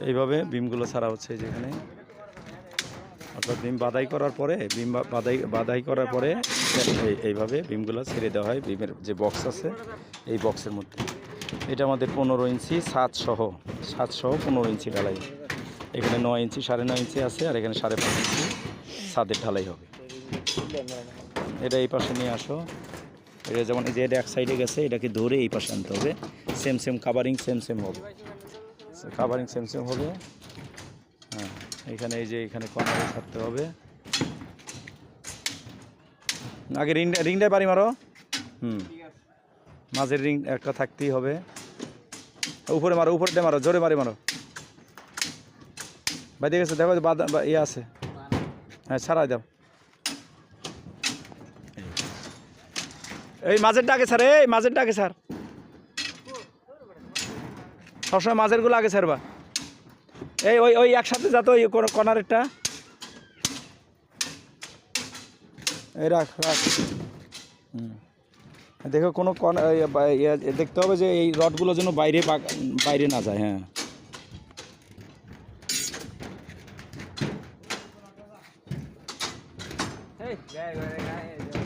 এইভাবে বিমগুলো ছাড়া হচ্ছে যেখানে অর্থাৎ বিম বাদাই করার পরে বিম বাদাই বাদাই করার পরে এই- এইভাবে বিমগুলো ছেড়ে দেওয়া হয় বিমের যে বক্স আছে এই বক্সের মধ্যে। এটা আমাদের পনেরো ইঞ্চি সাত সহ সাত সহ পনেরো ইঞ্চি ঢালাই। এখানে নয় ইঞ্চি, সাড়ে নয় ইঞ্চি আছে, আর এখানে সাড়ে পাঁচ ইঞ্চি ছাদের ঢালাই হবে। এটা এই পাশে নিয়ে আসো। এটা যেমন যে এক সাইডে গেছে, এটাকে ধরে এই পাশে আনতে হবে। Same same covering same same হবে। কাভারিং সেম সেম হবে। হ্যাঁ এখানে এই যে এখানে কর্নারে ছাড়তে হবে। আগে রিং রিংটায় বাড়ি মারো। হুম, মাঝের রিং একটা থাকতেই হবে। উপরে মারো উপরে মারো, জোরে মারি মারো। বাইরে গেছে দেখো ইয়ে আছে। হ্যাঁ ছাড়াই দাও। এই মাঝের ডাকে স্যার এই মাঝের ডাকে স্যার সবসময় মাঝেরগুলো আগে স্যার বা এই ওই ওই একসাথে যাতো ওই কর্নারেরটা এই রাখ রাখ। দেখো কোনো কর্নার দেখতে হবে যে এই রডগুলো যেন বাইরে বাইরে না যায় হ্যাঁ Hey, guy, guy, guy.